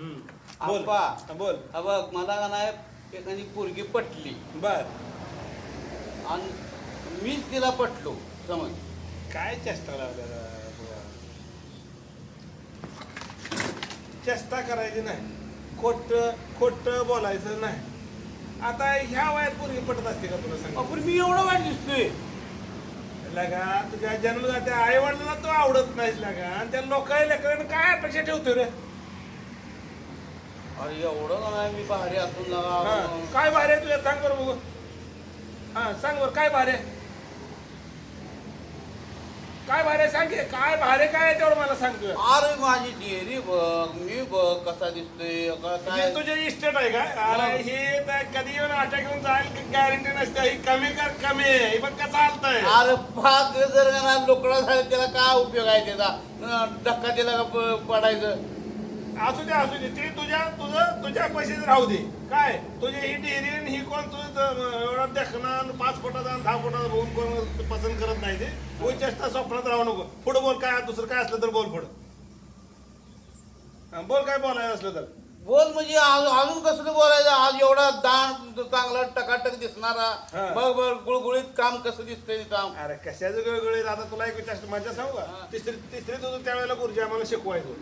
बोल. आप्पा. हा, बोल. हा बघ मला का नाही एखादी पोरगी पटली. बर. आणि मीच तिला पटलो समज. काय चेष्टा लावल्या? चेष्टा करायची नाही. खोट खोट बोलायचं नाही. आता ह्या वयात पूर्वी पटत असते का तुला सांग? आपण मी एवढं वाईट दिसतोय. लगा तुझ्या जन्मदात्या आई वडिलांना तो आवडत नाहीस लगा. आणि त्या लोकांना काय अपेक्षा ठेवतो रे? अरे एवढं नाही मी भारी असून हा, लागा काय भारी आहे तुझ्या? सांग बरं बघू. हा सांग बरं काय भारी आहे? काय भारी आहे? सांग की. काय भारी काय आहे तेवढं मला सांग तुझं अरे माझी डेअरी बघ मी बघ कसा दिसतोय का काय तुझे इस्टेट आहे का? अरे हे. तर कधी येऊन अटॅक येऊन जाईल गॅरंटी नसते. ही कमी कर कमी आहे. हे बघ कसं चालतंय. अरे पाक जर का ना लोकडा झाला त्याला काय उपयोग आहे त्याचा? अं, धक्का दिला का प- पडायचं. असू दे असू दे. ते तुझ्या तुझं तुझ्या पैसेच राहू दे. काय? तुझी ही आणि ही कोण? तुझं एवढा देखणं पाच फुटाचा दहा फुटाचा बघून कोण पसंत करत नाही ते. कोण चेष्टा स्वप्नात राहू नको. पुढं बोल काय दुसरं काय असलं तर बोल पुढं. बोल काय बोलायचं असलं तर. बोल म्हणजे आज- अजून कसं बोलायचं? आज एवढा दाण चांगला टकाटक दिसणारा. बघ बघ गुळगुळीत काम कसं दिसतंय ते काम. अरे कशाचं वेगवेगळे आता तुला एक चेष्टा मजा सांगू का. तिसरी तिसरी तुझं त्यावेळेला गुरुजी आम्हाला शिकवायचो.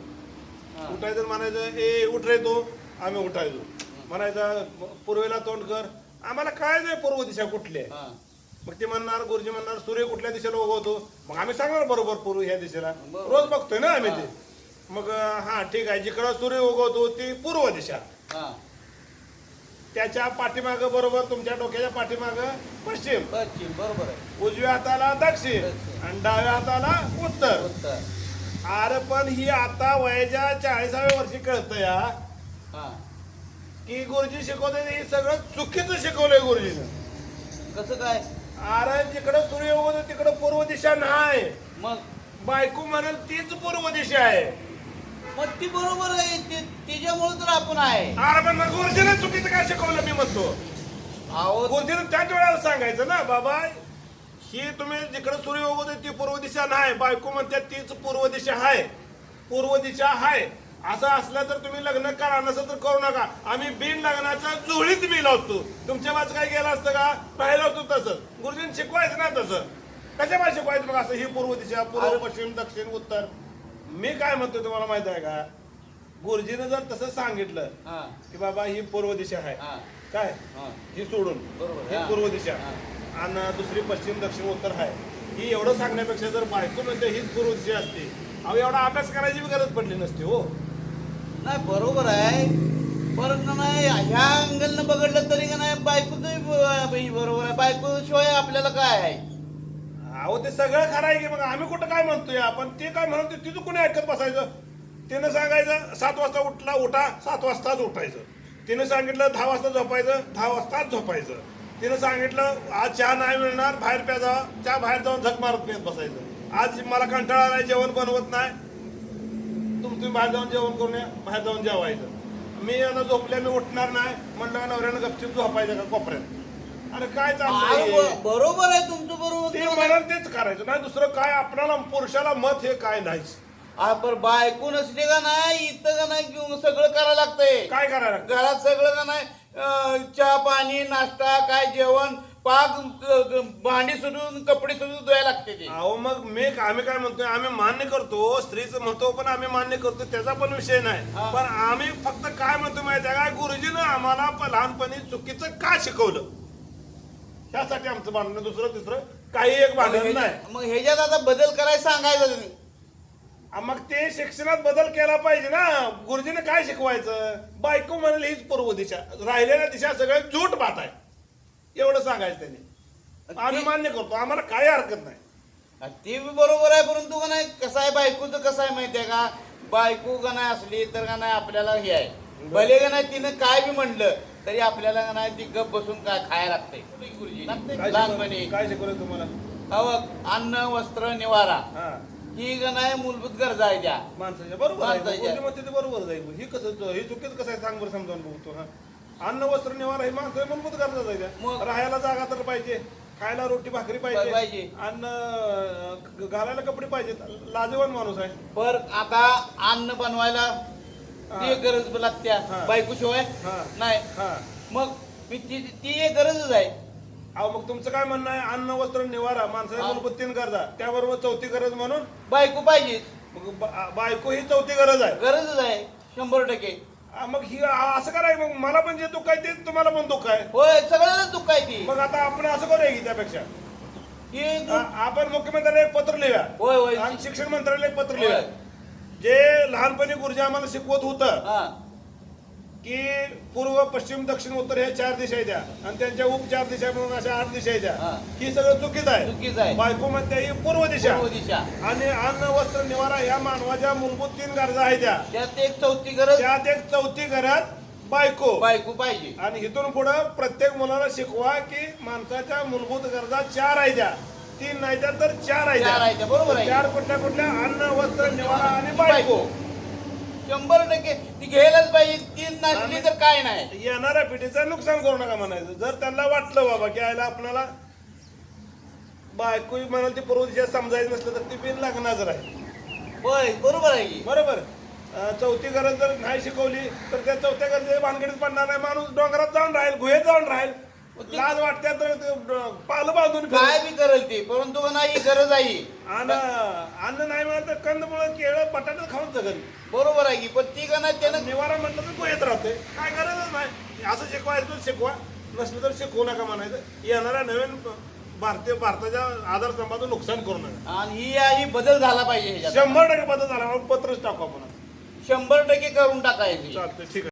उठायचं म्हणायचं ए उठ रे तो. आम्ही उठायचो. म्हणायचं पूर्वेला तोंड कर. आम्हाला काय नाही पूर्व दिशा कुठली आहे. मग ते म्हणणार गुरुजी म्हणणार सूर्य कुठल्या दिशेला उगवतो मग आम्ही सांगणार बरोबर पूर्व ह्या दिशेला. रोज बघतोय ना आम्ही. ते. मग हा ठीक आहे. जिकडं सूर्य उगवतो ती पूर्व दिशा. त्याच्या पाठीमागं बरोबर तुमच्या डोक्याच्या पाठीमागं पश्चिम. पश्चिम बरोबर उजव्या हाताला दक्षिण दक्षिण. आणि डाव्या हाताला उत्तर. उत्तर. अरे पण ही आता वयाच्या चाळीसाव्या वर्षी कळतं या हा. की गुरुजी शिकवते हे सगळं चुकीचं शिकवलंय गुरुजीनं. कसं काय? अरे जिकडं सूर्य उगवतो तिकडं पूर्व दिशा नाही. मग? बायको म्हणाल तीच पूर्व दिशा आहे. मग ती बरोबर आहे ते- तिच्यामुळे तर आपण आहे. अरे पण मग गुरुजीनं चुकीचं काय शिकवलं मी म्हणतो. अहो गुरुजीनं त्याच वेळेला सांगायचं ना बाबा ही तुम्ही जिकडं सूर्य उगवतो ती पूर्व दिशा नाही. बायको म्हणते तीच पूर्व दिशा आहे. पूर्व दिशा आहे. असं असलं तर तुम्ही लग्न करा नसेल तर करू नका. आम्ही बिन लग्नाच्या जुळीत मी लावतो. तुमच्या वाच काय गेलं असतं का? पाहिलं होतं तसं. गुरुजींनी शिकवायचं ना तसं. कशा पाहिजे शिकवायचं मग असं? ही पूर्व दिशा पूर्व पश्चिम दक्षिण उत्तर. मी काय म्हणतो तुम्हाला माहीत आहे का? गुरुजीनं जर तसं सांगितलं की बाबा ही पूर्व दिशा आहे. काय? हा. सोडून. ही. पूर्व दिशा. आणि दुसरी पश्चिम दक्षिण उत्तर आहे. ही एवढं सांगण्यापेक्षा जर बायको म्हणते हीच पूर्व दिशा असते. अहो एवढा अभ्यास करायची बी गरज पडली नसते हो. नाही बरोबर आहे. परत ना नाही ह्या अँगलनं बघितलं तरी का नाही बायकोच बरोबर आहे. बायको शिवाय आपल्याला काय आहे? अहो ते सगळं खरं आहे की मग आम्ही कुठं काय म्हणतोय आपण? ते काय म्हणतो तिथं कोणी ऐकत बसायचं? तिनं सांगायचं सात वाजता उठला उठा सात वाजताच उठायचं. तिनं सांगितलं दहा वाजता झोपायचं दहा वाजताच झोपायचं. तिनं सांगितलं आज चहा नाही मिळणार बाहेर प्या जा. चहा बाहेर जाऊन झक मारत पेत बसायचं. आज मला कंटाळा आलाय जेवण बनवत नाही. तुम तुम्ही बाहेर जाऊन जेवण करून या बाहेर जाऊन जेवायचं. मी आता झोपल्या मी उठणार नाही. म्हणलं नवऱ्यानं गपचूप झोपायचं का कोपऱ्यात? अरे काय चाललंय? बरोबर आहे तुमचं बरोबर. ते म्हणाल तेच करायचं. नाही दुसरं काय आपल्याला पुरुषाला मत हे काय नाहीच. आ, पर बायको नसली का नाही इथं का नाही घेऊन सगळं करायला लागतंय. काय करायला? घरात सगळं का नाही? चहा पाणी नाश्ता काय जेवण पाक भांडी सुधून कपडे सुधून धुवायला लागते ते. अहो मग मी आम्ही काय म्हणतोय आम्ही मान्य करतो स्त्रीचं म्हणतो पण आम्ही मान्य करतो त्याचा पण विषय नाही. पण आम्ही फक्त काय म्हणतो माहिती आहे का गुरुजीनं आम्हाला लहानपणी चुकीचं का शिकवलं? त्यासाठी आमचं भांडण दुसरं तिसरं काही एक भांडण नाही. मग ह्याच्यात आता बदल करायला सांगायचं आ, मग ते शिक्षणात बदल केला पाहिजे ना. गुरुजीने काय शिकवायचं? बायको म्हणाल हीच पूर्व दिशा. राहिलेल्या दिशा सगळ्या झूट बात आहे. एवढं सांगायचं त्यांनी. आम्ही मान्य करतो. आम्हाला काही हरकत नाही. ते बी बरोबर आहे परंतु का नाही कसं आहे बायकोचं कसं आहे माहितीये का? बायको का नाही असली तर का नाही आपल्याला हे आहे. भले का नाही तिनं काय बी म्हणलं तरी आपल्याला का नाही ती गप बसून काय खायला लागते. काय लहानपणी. काय शिकवलं तुम्हाला? अहो, अन्न वस्त्र निवारा. हा. ही का नाही मूलभूत गरजा आहे त्या माणसाच्या बरोबर आहे माणसाच्या. ते बरोबर जाईल ही कसं हे चुकीचं कसं आहे सांग बरं समजावून बघतो हा अन्न वस्त्र निवारा हे माणसं मूलभूत गरजा जायच्या मग? राहायला जागा तर पाहिजे खायला रोटी भाकरी पाहिजे पाहिजे. अन्न अं, घालायला कपडे पाहिजेत लाजवान माणूस आहे पर आता अन्न बनवायला. ती एक गरज लागत्या हा. बायको शिवाय हा. नाही हा मग मी ती ती एक गरजच आहे अहो मग तुमचं काय म्हणणं आहे? अन्न वस्त्र निवारा माणसाच्या हा. मूलभूत तीन गरजा त्याबरोबर चौथी गरज म्हणून? बायको पाहिजे. मग बा- बायको ही चौथी गरज आहे. गरजच आहे शंभर टक्के. हा, मग ही असं कराय मग मला पण जे दुःख आहे ते तुम्हाला पण दुःख आहे. होय सगळ्यांनाच दुःख आहे ती. मग आता आपण असं करूया की त्यापेक्षा. आ- आपण मुख्यमंत्र्याला एक पत्र लिहूया. होय होय. आणि शिक्षण मंत्र्याला एक पत्र लिहूया. होय. जे लहानपणी गुरुजी आम्हाला शिकवत होतं हा. की पूर्व पश्चिम दक्षिण उत्तर ह्या चार दिशा द्या आणि त्यांच्या उपचार दिशा म्हणून अशा आठ दिशा द्या हा. ही सगळं चुकीचं आहे. चुकीचं आहे. बायको म्हणते ही पूर्व दिशा. पूर्व दिशा. आणि अन्न वस्त्र निवारा ह्या मानवाच्या मूलभूत तीन गरजा आहेत त्या. त्यात एक चौथी गरज. त्यात एक चौथी गरज बायको. बायको पाहिजे. आणि इथून पुढं प्रत्येक मुलाला शिकवा की माणसाच्या मूलभूत गरजा चार आहेत त्या. तीन नाही त्या तर चार आहेत चार आहेत त्या, बरोबर आहे. चार कुठल्या कुठल्या? अन्न वस्त्र निवारा आणि बायको. शंभर टक्के ती घ्यायलाच पाहिजे. तीन नसली तर काय नाही. येणाऱ्या पिढीचं नुकसान करू नका म्हणायचं. जर त्यांना वाटलं बाबा की आयला आपल्याला बायको म्हणाल ती पूर्व दिशा समजायचं नसलं तर ती बिन लागणार आहे होय बरोबर आहे की. बरोबर. अं, चौथी गरज जर नाही शिकवली तर त्या चौथ्या गरजेच्या भानगडीत पडणार नाही. माणूस डोंगरात जाऊन राहील गुहेत जाऊन राहील. लाज वाटते तर ते, पालं बांधून काय. बी करेल ती परंतु का नाही गरज आहे. आणि अन्न नाही मिळालं तर कंदमुळं केळं बटाटे खाऊन जगल बरोबर आहे की पण ती का नाही त्यानं निवारा म्हटलं तर गुहेत राहते. काय गरजच नाही. असं शिकवायचं तर शिकवा. नसलं तर शिकवू नका म्हणायचं. येणाऱ्या नवीन भारतीय भारताच्या आधारस्तंभाचं नुकसान करू नका. आणि ही ही बदल झाला पाहिजे ह्याच्यात. शंभर टक्के बदल झाला म्हणून पत्रच टाकू आपण शंभर टक्के करून टाकायची. चालतंय ठीक आहे.